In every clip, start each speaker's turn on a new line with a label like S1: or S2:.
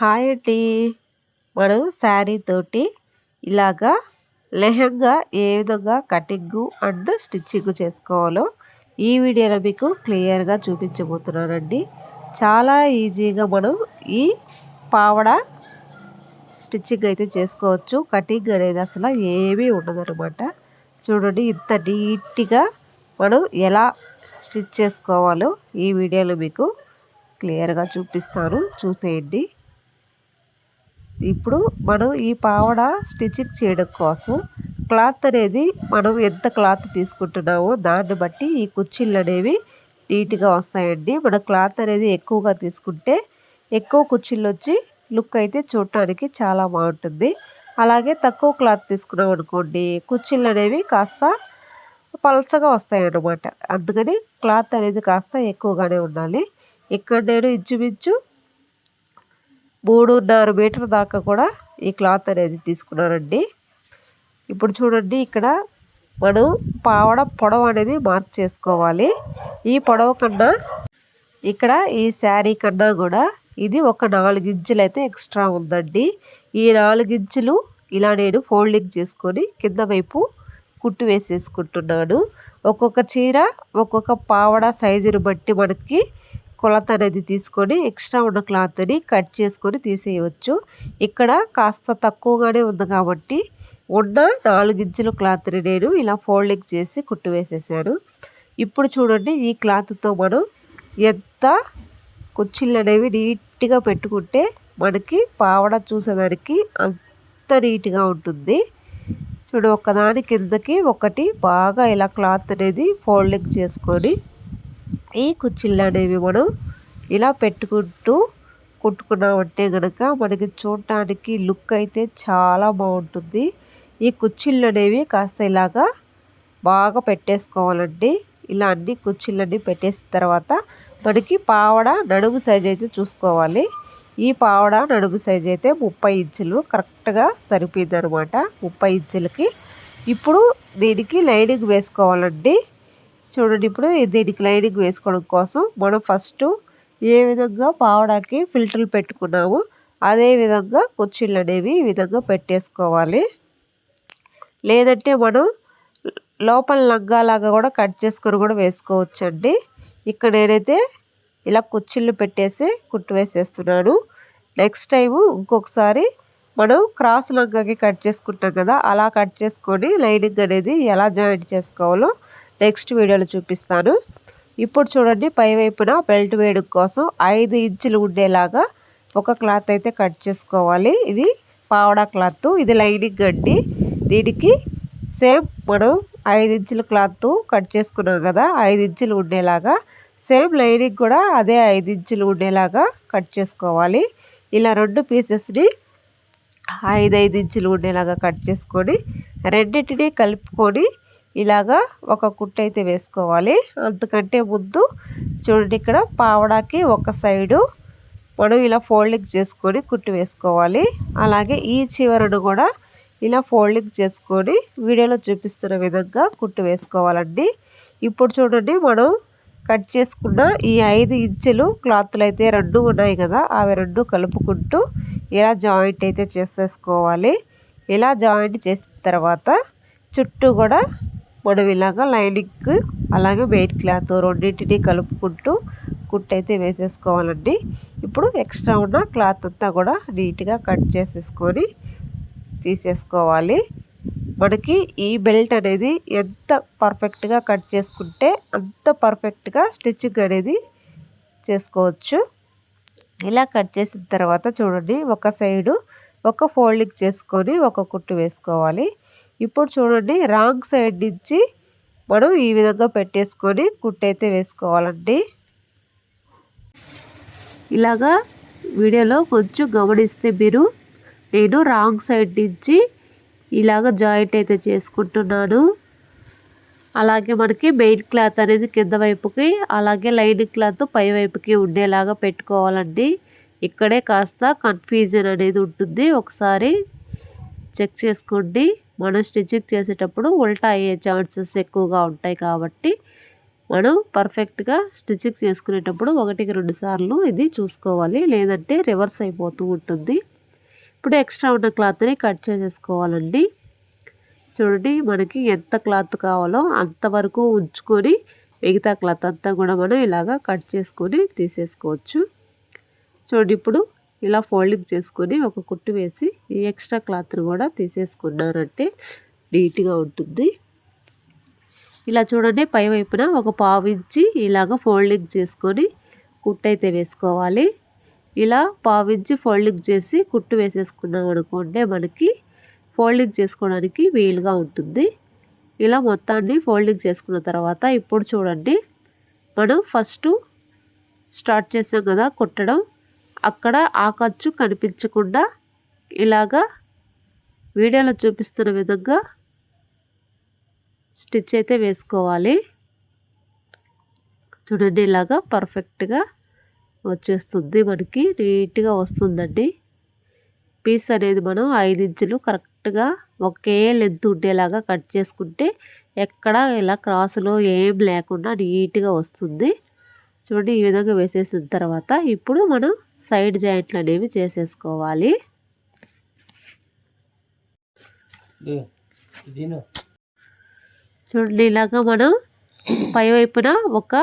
S1: Hi అండి. మనం శారీ తోటి ఇలాగా లెహంగా ఏ విధంగా కటింగ్ అండ్ స్టిచ్చింగ్ చేసుకోవాలో ఈ వీడియోలో మీకు క్లియర్గా చూపించబోతున్నానండి. చాలా ఈజీగా మనం ఈ పావడ స్టిచ్చింగ్ అయితే చేసుకోవచ్చు. కటింగ్ అనేది అసలు ఏమీ ఉండదనమాట చూడండి ఇంత నీట్గా మనం ఎలా స్టిచ్ చేసుకోవాలో ఈ వీడియోలో మీకు క్లియర్గా చూపిస్తాను. చూసేయండి. ఇప్పుడు మనం ఈ పావడ స్టిచ్చింగ్ చేయడం కోసం క్లాత్ అనేది మనం ఎంత క్లాత్ తీసుకుంటున్నామో దాన్ని బట్టి ఈ కుర్చీలు అనేవి నీట్గా వస్తాయండి. మన క్లాత్ అనేది ఎక్కువగా తీసుకుంటే ఎక్కువ కుర్చీలు వచ్చి లుక్ అయితే చూడటానికి చాలా బాగుంటుంది. అలాగే తక్కువ క్లాత్ తీసుకున్నాం అనుకోండి కుర్చీలు అనేవి కాస్త పలచగా వస్తాయి అన్నమాట అందుకని క్లాత్ అనేది కాస్త ఎక్కువగానే ఉండాలి. ఇక్కడ నేను ఇంచుమించు మూడున్నర మీటర్ దాకా కూడా ఈ క్లాత్ అనేది తీసుకున్నానండి ఇప్పుడు చూడండి ఇక్కడ మనం పావడ పొడవు అనేది మార్క్ చేసుకోవాలి. ఈ పొడవు కన్నా ఇక్కడ ఈ శారీ కన్నా కూడా ఇది ఒక నాలుగు ఇంచులు అయితే ఎక్స్ట్రా ఉందండి. ఈ నాలుగు ఇంచులు ఇలా నేను ఫోల్డింగ్ చేసుకొని కింద వైపు కుట్టు వేసేసుకుంటున్నాను. ఒక్కొక్క చీర ఒక్కొక్క పావడ సైజుని బట్టి మనకి కొలత అనేది తీసుకొని ఎక్స్ట్రా ఉన్న క్లాత్ని కట్ చేసుకొని తీసేయవచ్చు. ఇక్కడ కాస్త తక్కువగానే ఉంది కాబట్టి ఉన్న నాలుగించుల క్లాత్ని నేను ఇలా ఫోల్డింగ్ చేసి కుట్టు వేసేసాను. ఇప్పుడు చూడండి ఈ క్లాత్తో మనం ఎంత కుచ్చిళ్ళు అనేవి నీట్గా పెట్టుకుంటే మనకి పావడ చూసేదానికి అంత నీట్గా ఉంటుంది. చూడు ఒకదాని కిందకి ఒకటి బాగా ఇలా క్లాత్ అనేది ఫోల్డింగ్ చేసుకొని ఈ కుచ్చిళ్ళు అనేవి మనం ఇలా పెట్టుకుంటూ కుట్టుకున్నామంటే కనుక మనకి చూడటానికి లుక్ అయితే చాలా బాగుంటుంది. ఈ కుచ్చిళ్ళు అనేవి కాస్త ఇలాగా బాగా పెట్టేసుకోవాలండి. ఇలా అన్ని కుచ్చిళ్ళన్నీ పెట్టేసిన తర్వాత మనకి పావడ నడుము సైజ్ అయితే చూసుకోవాలి. ఈ పావడ నడుము సైజ్ అయితే ముప్పై ఇంచులు కరెక్ట్గా సరిపోయింది అనమాట ముప్పై ఇంచులకి. ఇప్పుడు దీనికి లైనింగ్ వేసుకోవాలండి. చూడండి ఇప్పుడు దీనికి లైనింగ్ వేసుకోవడం కోసం మనం ఫస్ట్ ఏ విధంగా పావడానికి ఫిల్టర్లు పెట్టుకున్నామో అదే విధంగా కుర్చీలు అనేవి ఈ విధంగా పెట్టేసుకోవాలి. లేదంటే మనం లోపల లంగాలాగా కూడా కట్ చేసుకొని కూడా వేసుకోవచ్చండి. ఇక్కడ నేనైతే ఇలా కుర్చీలు పెట్టేసి కుట్టు వేసేస్తున్నాను. నెక్స్ట్ టైం ఇంకొకసారి మనం క్రాస్ లంగాకి కట్ చేసుకుంటాం కదా అలా కట్ చేసుకొని లైనింగ్ అనేది ఎలా జాయింట్ చేసుకోవాలో నెక్స్ట్ వీడియోలో చూపిస్తాను. ఇప్పుడు చూడండి పై వైపున బెల్ట్ వేయడం కోసం ఐదు ఇంచులు ఉండేలాగా ఒక క్లాత్ అయితే కట్ చేసుకోవాలి. ఇది పావడా క్లాత్ ఇది లైనింగ్ అండి దీనికి సేమ్ మనం ఐదు ఇంచుల క్లాత్ కట్ చేసుకున్నాం కదా ఐదు ఇంచులు ఉండేలాగా. సేమ్ లైనింగ్ కూడా అదే ఐదు ఇంచులు ఉండేలాగా కట్ చేసుకోవాలి. ఇలా రెండు పీసెస్ని ఐదు ఐదు ఇంచులు ఉండేలాగా కట్ చేసుకొని రెండింటిని కలుపుకొని ఇలాగా ఒక కుట్టు అయితే వేసుకోవాలి. అంతకంటే ముందు చూడండి ఇక్కడ పావడాకి ఒక సైడు మనం ఇలా ఫోల్డింగ్ చేసుకొని కుట్టు వేసుకోవాలి. అలాగే ఈ చివరను కూడా ఇలా ఫోల్డింగ్ చేసుకొని వీడియోలో చూపిస్తున్న విధంగా కుట్టు వేసుకోవాలండి. ఇప్పుడు చూడండి మనం కట్ చేసుకున్న ఈ ఐదు ఇంచులు క్లాత్లు అయితే రెండు ఉన్నాయి కదా అవి రెండు కలుపుకుంటూ ఇలా జాయింట్ అయితే చేసేసుకోవాలి. ఇలా జాయింట్ చేసిన తర్వాత చుట్టూ కూడా మనం ఇలాగా లైనింగ్ అలాగే మెయిన్ క్లాత్ రెండింటిని కలుపుకుంటూ కుట్టు అయితే వేసేసుకోవాలండి. ఇప్పుడు ఎక్స్ట్రా ఉన్న క్లాత్ అంతా కూడా నీట్గా కట్ చేసేసుకొని తీసేసుకోవాలి. మనకి ఈ బెల్ట్ అనేది ఎంత పర్ఫెక్ట్గా కట్ చేసుకుంటే అంత పర్ఫెక్ట్గా స్టిచ్చింగ్ అనేది చేసుకోవచ్చు. ఇలా కట్ చేసిన తర్వాత చూడండి ఒక సైడు ఒక ఫోల్డింగ్ చేసుకొని ఒక కుట్టు వేసుకోవాలి. ఇప్పుడు చూడండి రాంగ్ సైడ్ నుంచి మనం ఈ విధంగా పెట్టేసుకొని కుట్టయితే వేసుకోవాలండి. ఇలాగా వీడియోలో కొంచెం గమనిస్తే మీరు నేను రాంగ్ సైడ్ నుంచి ఇలాగ జాయింట్ అయితే చేసుకుంటున్నాను. అలాగే మనకి మెయిన్ క్లాత్ అనేది కింద వైపుకి అలాగే లైనింగ్ క్లాత్ పై వైపుకి ఉండేలాగా పెట్టుకోవాలండి. ఇక్కడే కాస్త కన్ఫ్యూజన్ అనేది ఉంటుంది. ఒకసారి చెక్ చేసుకోండి. మనం స్టిచ్చింగ్ చేసేటప్పుడు ఉల్టా అయ్యే ఛాన్సెస్ ఎక్కువగా ఉంటాయి కాబట్టి మనం పర్ఫెక్ట్గా స్టిచ్చింగ్ చేసుకునేటప్పుడు ఒకటికి రెండు సార్లు ఇది చూసుకోవాలి. లేదంటే రివర్స్ అయిపోతూ ఉంటుంది. ఇప్పుడు ఎక్స్ట్రా ఉన్న క్లాత్ని కట్ చేసేసుకోవాలండి. చూడండి మనకి ఎంత క్లాత్ కావాలో అంతవరకు ఉంచుకొని మిగతా క్లాత్ అంతా కూడా మనం ఇలాగా కట్ చేసుకొని తీసేసుకోవచ్చు. చూడండి ఇప్పుడు ఇలా ఫోల్డింగ్ చేసుకొని ఒక కుట్టు వేసి ఈ ఎక్స్ట్రా క్లాత్ని కూడా తీసేసుకున్నారంటే నీట్గా ఉంటుంది. ఇలా చూడండి పై వైపున ఒక పావు ఇలాగ ఫోల్డింగ్ చేసుకొని కుట్టు అయితే వేసుకోవాలి. ఇలా పావు ఫోల్డింగ్ చేసి కుట్టు వేసేసుకున్నాం అనుకుంటే మనకి ఫోల్డింగ్ చేసుకోవడానికి వీలుగా ఉంటుంది. ఇలా మొత్తాన్ని ఫోల్డింగ్ చేసుకున్న తర్వాత ఇప్పుడు చూడండి మనం ఫస్ట్ స్టార్ట్ చేసాం కదా కుట్టడం. అక్కడ ఆ ఖర్చు కనిపించకుండా ఇలాగా వీడియోలో చూపిస్తున్న విధంగా స్టిచ్ అయితే వేసుకోవాలి. చూడండి ఇలాగా పర్ఫెక్ట్గా వచ్చేస్తుంది. మనకి నీట్గా వస్తుందండి. పీస్ అనేది మనం ఐదు ఇంచులు కరెక్ట్గా ఒకే లెంత్ ఉండేలాగా కట్ చేసుకుంటే ఎక్కడ ఇలా క్రాసులో ఏం లేకుండా నీట్గా వస్తుంది. చూడండి ఈ విధంగా వేసేసిన తర్వాత ఇప్పుడు మనం సైడ్ జాయింట్లు అనేవి చేసేసుకోవాలి. చూడండి ఇలాగా మనం పైవైపున ఒక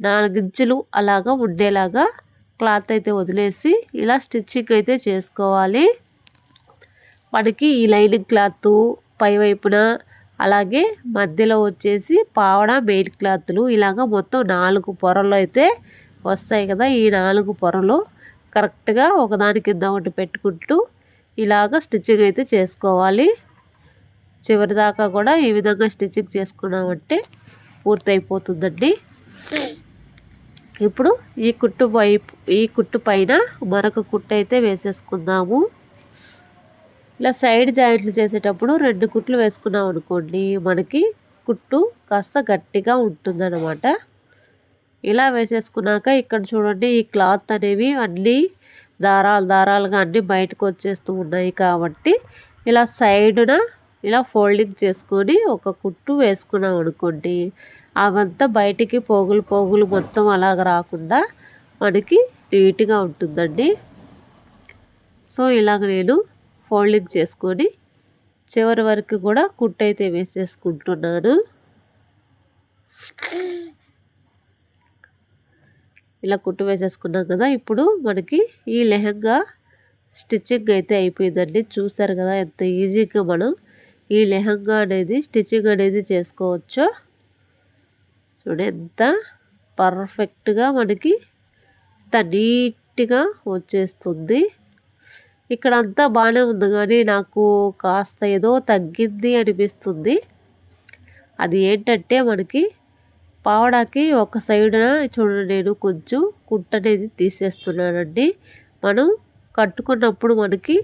S1: నాలుగించులు అలాగా ఉండేలాగా క్లాత్ అయితే వదిలేసి ఇలా స్టిచ్చింగ్ అయితే చేసుకోవాలి. మనకి ఈ లైనింగ్ క్లాత్ పైవైపున అలాగే మధ్యలో వచ్చేసి పావడ మెయిన్ క్లాత్లు ఇలాగ మొత్తం నాలుగు పొరలు అయితే వస్తాయి కదా ఈ నాలుగు పొరలు. కరెక్ట్గా ఒకదాని కింద ఒకటి పెట్టుకుంటూ ఇలాగ స్టిచ్చింగ్ అయితే చేసుకోవాలి. చివరి దాకా కూడా ఈ విధంగా స్టిచ్చింగ్ చేసుకున్నామంటే పూర్తయిపోతుందండి. ఇప్పుడు ఈ కుట్టు వైపు ఈ కుట్టు పైన మరొక కుట్టు అయితే వేసేసుకుందాము. ఇలా సైడ్ జాయింట్లు చేసేటప్పుడు రెండు కుట్లు వేసుకున్నాం అనుకోండి మనకి కుట్టు కాస్త గట్టిగా ఉంటుందన్నమాట. ఇలా వేసేసుకున్నాక ఇక్కడ చూడండి ఈ క్లాత్ అనేవి అన్నీ దారాలు దారాలుగా అన్నీ బయటకు వచ్చేస్తూ ఉన్నాయి కాబట్టి ఇలా సైడున ఇలా ఫోల్డింగ్ చేసుకొని ఒక కుట్టు వేసుకున్నాం అనుకోండి అవంతా బయటికి పోగులు పోగులు మొత్తం అలాగ రాకుండా మనకి నీట్గా ఉంటుందండి. సో ఇలాగ నేను ఫోల్డింగ్ చేసుకొని చివరి వరకు కూడా కుట్టు అయితే వేసేసుకుంటున్నాను. ఇలా కుట్టు వేసేసుకున్నాం కదా ఇప్పుడు మనకి ఈ లెహంగా స్టిచ్చింగ్ అయితే అయిపోయిందండి. చూసారు కదా ఎంత ఈజీగా మనం ఈ లెహంగా అనేది స్టిచ్చింగ్ అనేది చేసుకోవచ్చు. చూడ ఎంత పర్ఫెక్ట్గా మనకి ఎంత నీట్గా వచ్చేస్తుంది. ఇక్కడ అంతా బాగానే ఉంది కానీ నాకు కాస్త ఏదో తగ్గింది అనిపిస్తుంది. అది ఏంటంటే మనకి పావడాకి ఒక సైడున చూడండి నేను కొంచెం కుట్ అనేది తీసేస్తున్నానండి. మనం కట్టుకున్నప్పుడు మనకి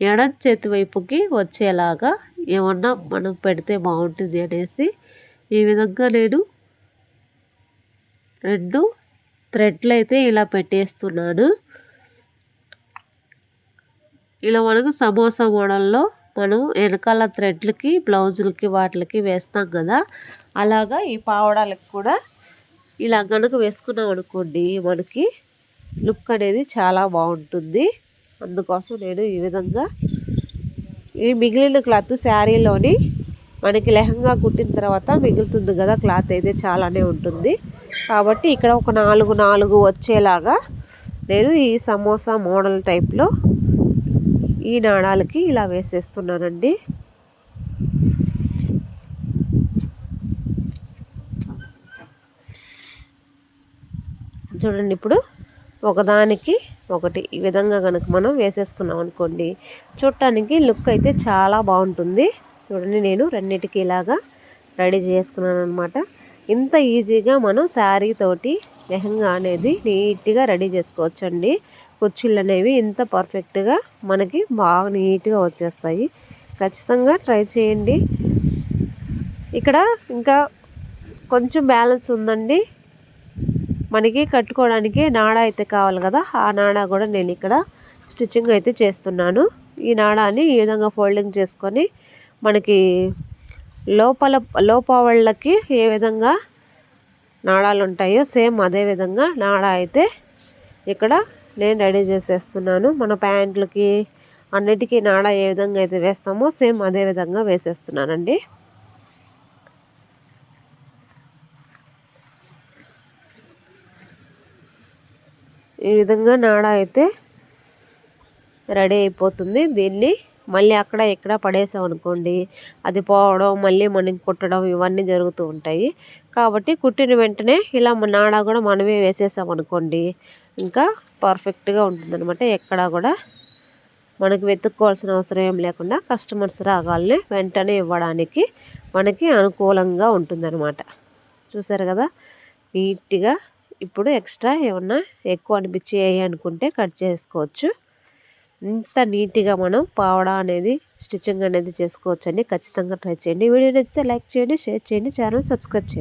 S1: ఎడం చేతి వైపుకి వచ్చేలాగా ఏమన్నా మనం పెడితే బాగుంటుంది అనేసి ఈ విధంగా నేను రెండు థ్రెడ్లు అయితే ఇలా పెట్టేస్తున్నాను. ఇలా మనకు సమోసా మోడల్లో మనం వెనకాల థ్రెడ్లకి బ్లౌజులకి వాటికి వేస్తాం కదా. అలాగా ఈ పావడాలకు కూడా ఇలా గనుక వేసుకున్నాం అనుకోండి మనకి లుక్ అనేది చాలా బాగుంటుంది. అందుకోసం నేను ఈ విధంగా ఈ మిగిలిన క్లాత్ శారీలోని మనకి లెహంగా కుట్టిన తర్వాత మిగులుతుంది కదా క్లాత్ అయితే చాలానే ఉంటుంది. కాబట్టి ఇక్కడ ఒక నాలుగు నాలుగు వచ్చేలాగా నేను ఈ సమోసా మోడల్ టైప్లో ఈ నాణాలకి ఇలా వేసేస్తున్నానండి. చూడండి ఇప్పుడు ఒకదానికి ఒకటి ఈ విధంగా కనుక మనం వేసేసుకున్నాం అనుకోండి చూడటానికి లుక్ అయితే చాలా బాగుంటుంది. చూడండి నేను రెండింటికి ఇలాగా రెడీ చేసుకున్నాను అనమాట ఇంత ఈజీగా మనం శారీ తోటి లెహంగా అనేది నీట్గా రెడీ చేసుకోవచ్చండి. కుర్చీలు అనేవి ఇంత పర్ఫెక్ట్గా మనకి బాగా నీట్గా వచ్చేస్తాయి. ఖచ్చితంగా ట్రై చేయండి. ఇక్కడ ఇంకా కొంచెం బ్యాలెన్స్ ఉందండి. మనకి కట్టుకోవడానికి నాడ అయితే కావాలి కదా ఆ నాడ కూడా నేను ఇక్కడ స్టిచ్చింగ్ అయితే చేస్తున్నాను. ఈ నాడాన్ని ఈ విధంగా ఫోల్డింగ్ చేసుకొని మనకి లోపల లోపావళ్ళకి ఏ విధంగా నాడాలు ఉంటాయో సేమ్ అదే విధంగా నాడ అయితే ఇక్కడ నేను రెడీ చేసేస్తున్నాను. మన ప్యాంట్లకి అన్నిటికీ నాడా ఏ విధంగా అయితే వేస్తామో సేమ్ అదే విధంగా వేసేస్తున్నానండి. ఈ విధంగా నాడ అయితే రెడీ అయిపోతుంది. దీన్ని మళ్ళీ అక్కడ ఇక్కడ పడేసాం అనుకోండి అది పోవడం మళ్ళీ మనం కుట్టడం ఇవన్నీ జరుగుతూ ఉంటాయి. కాబట్టి కుట్టిన వెంటనే ఇలా నాడా కూడా మనమే వేసేసాం అనుకోండి ఇంకా పర్ఫెక్ట్గా ఉంటుందన్నమాట. ఎక్కడా కూడా మనకి వెతుక్కోవాల్సిన అవసరం ఏం లేకుండా కస్టమర్స్ రాగాలని వెంటనే ఇవ్వడానికి మనకి అనుకూలంగా ఉంటుందన్నమాట. చూసారు కదా? నీట్గా ఇప్పుడు ఎక్స్ట్రా ఏమన్నా ఎక్కువ అనిపించి అనుకుంటే కట్ చేసుకోవచ్చు. ఇంత నీట్గా మనం పావడా అనేది స్టిచ్చింగ్ అనేది చేసుకోవచ్చు అండి ఖచ్చితంగా ట్రై చేయండి. వీడియో నచ్చితే లైక్ చేయండి షేర్ చేయండి ఛానల్ సబ్స్క్రైబ్ చేయండి.